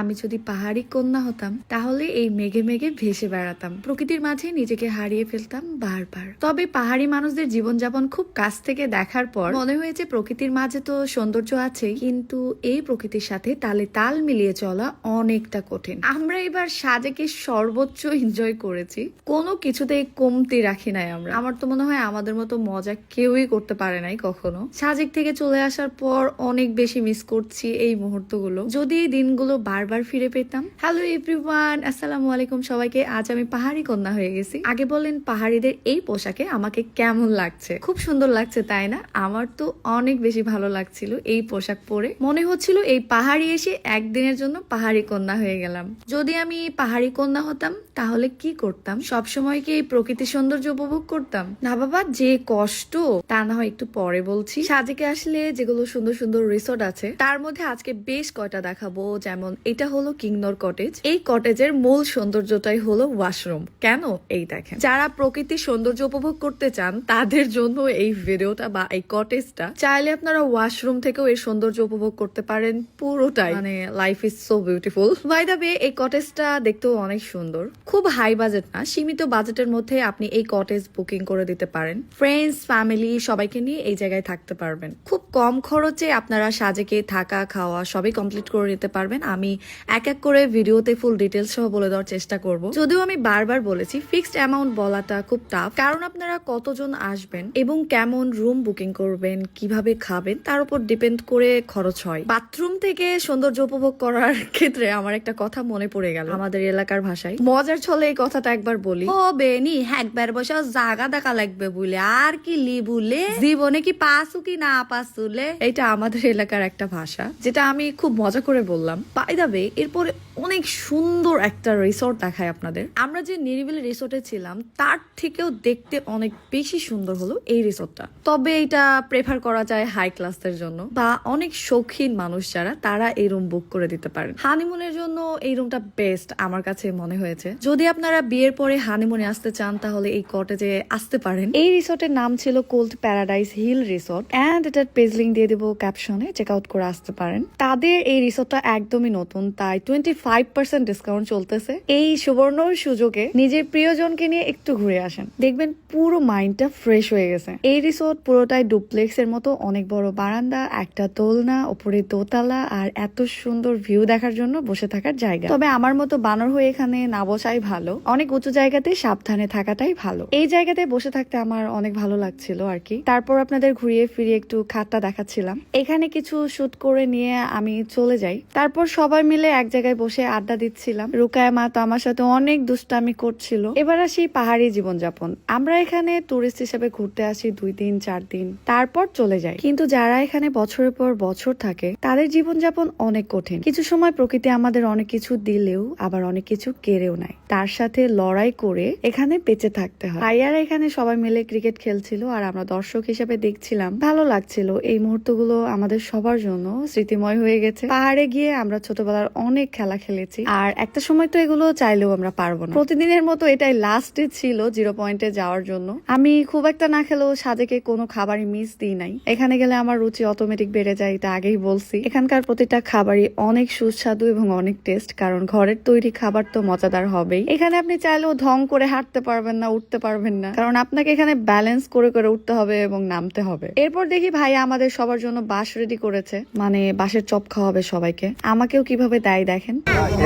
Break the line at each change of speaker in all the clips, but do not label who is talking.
আমি যদি পাহাড়ি কন্যা হতাম, তাহলে এই মেঘে মেঘে ভেসে বেড়াতাম। প্রকৃতির মাঝে নিজেকে হারিয়ে ফেলতাম বারবার। তবে পাহাড়ি মানুষদের জীবনযাপন খুব কাছ থেকে দেখার পর, মনে হয়েছে প্রকৃতির মাঝে তো সৌন্দর্য আছে কিন্তু এই প্রকৃতির সাথে তালে তাল মিলিয়ে চলা অনেকটা কঠিন। আমরা এবার সাজেকে সর্বোচ্চ এনজয় করেছি। কোনো কিছুতেই কমতি রাখি নাই আমরা। আমার তো মনে হয় আমাদের মতো মজা কেউই করতে পারে নাই কখনো। সাজেক থেকে চলে আসার পর অনেক বেশি মিস করছি এই মুহূর্তগুলো। যদি এই দিনগুলো বারবার ফিরে পেতাম। হ্যালো এভরিওয়ান আসসালামু আলাইকুম সবাইকে। আজ আমি পাহাড়ি কন্যা হয়ে গেছি। আগে বলেন পাহাড়িদের এই পোশাকে আমাকে কেমন লাগছে? খুব সুন্দর লাগছে, তাই না? আমার তো অনেক বেশি ভালো লাগছিল এই পোশাক পরে। মনে হচ্ছিল এই পাহাড়ি এসে একদিনের জন্য পাহাড়ি কন্যা হয়ে গেলাম। যদি আমি পাহাড়ি কন্যা হতাম, তাহলে কি করতাম? সব সময় কি এই প্রকৃতির সৌন্দর্য উপভোগ করতাম? না বাবা, যে কষ্ট, তা না হয় একটু পরে বলছি। সাজেকে আসলে যেগুলো সুন্দর সুন্দর রিসোর্ট আছে, তার মধ্যে আজকে বেশ কয়টা দেখাবো। যেমন এটা হলো কিংনর কটেজ এই কটেজের মূল সৌন্দর্যটাই হলো ওয়াশরুম কেন এই দেখেন? যারা প্রকৃতির সৌন্দর্য উপভোগ করতে চান, তাদের জন্য এই ভিডিওটা বা এই কটেজটা চাইলে আপনারা ওয়াশরুম থেকেও এই সৌন্দর্য উপভোগ করতে পারেন পুরোটাই। মানে life is so beautiful by the bay এই কটেজটা দেখতেও অনেক সুন্দর। খুব হাই বাজেট না, সীমিত বাজেটের মধ্যে আপনি এই কটেজ বুকিং করে দিতে পারেন। ফ্রেন্ডস ফ্যামিলি সবাইকে নিয়ে এই জায়গায় থাকতে পারবেন। খুব কম খরচে আপনারা সাজেকে থাকা, খাওয়া সবই কমপ্লিট করে নিতে পারবেন। আমি এক এক করে ভিডিওতে ফুল ডিটেলস সহ বলে দেওয়ার চেষ্টা করব। যদিও আমি বারবার বলেছি ফিক্সড অ্যামাউন্ট বলাটা খুব টাফ কারণ আপনারা কতজন আসবেন এবং কেমন রুম বুকিং করবেন কীভাবে খাবেন তার উপর ডিপেন্ড করে খরচ হয়। বাথরুম থেকে সৌন্দর্য উপভোগ করার ক্ষেত্রে আমার একটা কথা মনে পড়ে গেল আমাদের এলাকার ভাষায়। মজার ছলে এই কথাটা একবার বলি। ও বেনি একবার বসে জাগা দেখা লাগবে বলে। আর কি লি? বলে জীবনে কি পাসু কি না পাসুলে এটা আমাদের এলাকার একটা ভাষা যেটা আমি খুব মজা করে বললাম। বাই দা ওয়ে এরপরে অনেক সুন্দর একটা রিসোর্ট দেখায় আপনাদের। আমরা যে নিরিবিলি রিসোর্টে ছিলাম, তার থেকেও দেখতে অনেক বেশি সুন্দর হলো এই রিসোর্টটা তবে এটা প্রেফার করা যায় হাই ক্লাসের জন্য, বা অনেক শৌখিন মানুষ যারা, তারা এই রুম বুক করে দিতে পারেন। হানিমুনের জন্য এই রুমটা বেস্ট আমার কাছে মনে হয়েছে। যদি আপনারা বিয়ের পরে হানিমুনে আসতে চান, তাহলে এই কটেজে আসতে পারেন। এই রিসোর্টের নাম ছিল cold paradise hill resort and এটার পেজ লিঙ্ক দিয়ে দেবো ক্যাপশনে চেক আউট করে আসতে পারেন। তাদের এই রিসোর্টটা একদমই নতুন। তাই টোয়েন্টি ফাইভ পার্সেন্ট ডিসকাউন্ট চলতেছে। এই সুবর্ণ সুযোগে নিজের প্রিয়জনকে নিয়ে একটু ঘুরে আসেন। দেখবেন পুরো মাইন্ডটা ফ্রেশ হয়ে গেছে। এই রিসোর্ট পুরোটাই ডুপ্লেক্স এর মতো, অনেক বড় বারান্দা, একটা দোলনা উপরে দোতলা, আর এত সুন্দর ভিউ দেখার জন্য বসে থাকার জায়গা। তবে আমার মতো বানর হয়ে এখানে না বসাই ভালো। অনেক উঁচু জায়গাতে সাবধানে থাকাটাই ভালো। এই জায়গাতে বসে থাকতে আমার অনেক ভালো লাগছিল আর কি। তারপর আপনাদের ঘুরিয়ে ফিরিয়ে একটু খাটটা দেখাচ্ছিলাম। এখানে কিছু শুট করে নিয়ে আমি চলে যাই। তারপর সবাই মিলে এক জায়গায় বসে আড্ডা দিচ্ছিলাম। রুকায় মা তো আমার সাথে অনেক দুষ্টামি করছিল। এবার আসি পাহাড়ি জীবনযাপন। আমরা এখানে টুরিস্ট হিসেবে ঘুরতে আসি দুই দিন, চার দিন, তারপর চলে যাই। কিন্তু যারা এখানে বছরের পর বছর থাকে, তাদের জীবনযাপন অনেক কঠিন। কিছু সময় প্রকৃতি আমাদের অনেক কিছু দিলেও আবার অনেক কিছু কেড়েও নেয়। তার সাথে লড়াই করে এখানে বেঁচে থাকতে হয়। ভাইয়ারা এখানে সবাই মিলে ক্রিকেট খেলছিল আর আমরা দর্শক হিসেবে দেখছিলাম। ভালো লাগছিল। এই মুহূর্তগুলো আমাদের সবার জন্য স্মৃতিময় হয়ে গেছে। পাহাড়ে গিয়ে আমরা ছোটবেলার অনেক খেলা খেলেছি। আর একটা সময় তো এগুলো চাইলেও আমরা পারব না। প্রতিদিনের মতো এটাই লাস্টে ছিল জিরো পয়েন্টে যাওয়ার জন্য। আমি খুব একটা না খেলেও সাজেকে কোনো খাবারই মিস দিই নাই। এখানে গেলে আমার রুচি অটোমেটিক বেড়ে যায়, এটা আগেই বলছি। এখানকার প্রতিটা খাবারই অনেক সুস্বাদু এবং অনেক টেস্ট কারণ ঘরের তৈরি খাবার তো মজাদার হবেই। এখানে আপনি চাইলেও ঢং করে হাঁটতে পারবেন না, উঠতে পারবেন না। কারণ আপনাকে এখানে ব্যালেন্স করে করে উঠতে হবে এবং নামতে হবে। এরপর দেখি ভাইয়া আমাদের সবার জন্য বাস রেডি করেছে। মানে বাসের চপ খাওয়াবে সবাইকে। আমাকেও কীভাবে দেয় দেখেন?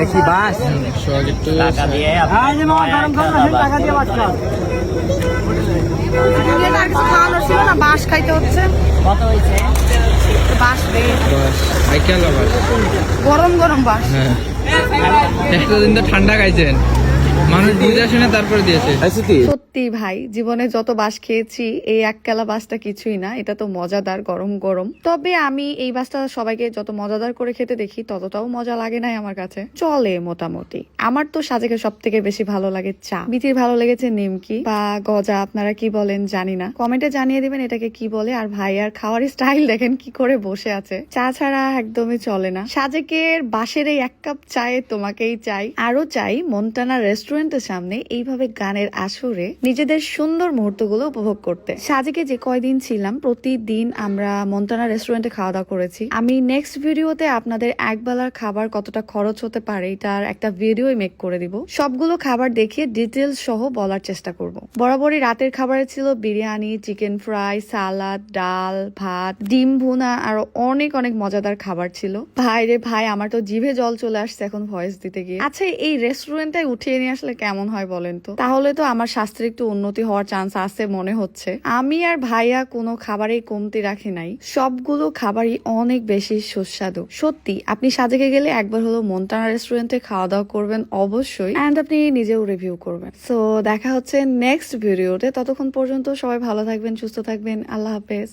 একই বাস।
টাকা দিয়ে আপনি
টাকা দিয়ে বাস খাও
খাওয়ানোর ছিল না বাস খাইতে হচ্ছে।
কত হয়েছে?
বাস
সাইকেল
গরম গরম বাস
হ্যাঁ। এতদিন তো ঠান্ডা খাইছেন। মানুষ বুঝে শুনে তারপরে দিয়েছে।
সত্যি? ভাই জীবনে যত বাস খেয়েছি এই এক কেলা বাসটা কিছুই না এটা তো মজাদার গরম গরম। তবে আমি এই বাসটা সবাইকে যত মজাদার করে খেতে দেখি ততটাও মজা লাগে নাই আমার কাছে। চলে মোটামুটি। আমার তো সাজেকে সব থেকে বেশি ভালো লাগে চা। বিতির ভালো লেগেছে নিমকি বা গজা আপনারা কি বলেন জানি না। কমেন্টে জানিয়ে দিবেন এটাকে কি বলে। আর ভাই আর খাওয়ার স্টাইল দেখেন কি করে বসে আছে। চা ছাড়া একদমই চলে না। সাজেকের বাসের এই এক কাপ চায়ে তোমাকেই চাই। আরও চাই মন্টানা রেস্টুরেন্ট রেস্টুরেন্টের সামনে এইভাবে গানের আসরে নিজেদের সুন্দর মুহূর্তগুলো উপভোগ করতে। সাজেকে যে কয়দিন ছিলাম, প্রতিদিন আমরা মন্টানা রেস্টুরেন্টে খাওয়া দাওয়া করেছি। আমি নেক্সট ভিডিওতে আপনাদের একবেলার খাবার কতটা খরচ হতে পারে তার একটা ভিডিও মেক করে দিব। সবগুলো খাবার দেখিয়ে ডিটেলস সহ বলার চেষ্টা করব। বরাবরই রাতের খাবারে ছিল বিরিয়ানি চিকেন ফ্রাই সালাদ ডাল, ভাত, ডিম ভুনা, আর অনেক অনেক মজাদার খাবার ছিল। ভাই রে ভাই, আমার তো জিভে জল চলে আসছে এখন ভয়েস দিতে গিয়ে। আচ্ছা এই রেস্টুরেন্টটাই উঠিয়ে নিয়ে আসলে কেমন হয় বলেন তো? তাহলে তো আমার স্বাস্থ্যের একটু উন্নতি হওয়ার চান্স আছে মনে হচ্ছে। আমি আর ভাইয়া কোনো খাবারেই কমতি রাখি নাই। সবগুলো খাবারই অনেক বেশি সুস্বাদু। সত্যি, আপনি সাজেকে গেলে একবার হলো মন্টানা রেস্টুরেন্টে খাওয়া দাওয়া করবেন অবশ্যই অ্যান্ড আপনি নিজেও রিভিউ করবেন। সো দেখা হচ্ছে নেক্সট ভিডিওতে ততক্ষণ পর্যন্ত সবাই ভালো থাকবেন, সুস্থ থাকবেন। আল্লাহ হাফেজ।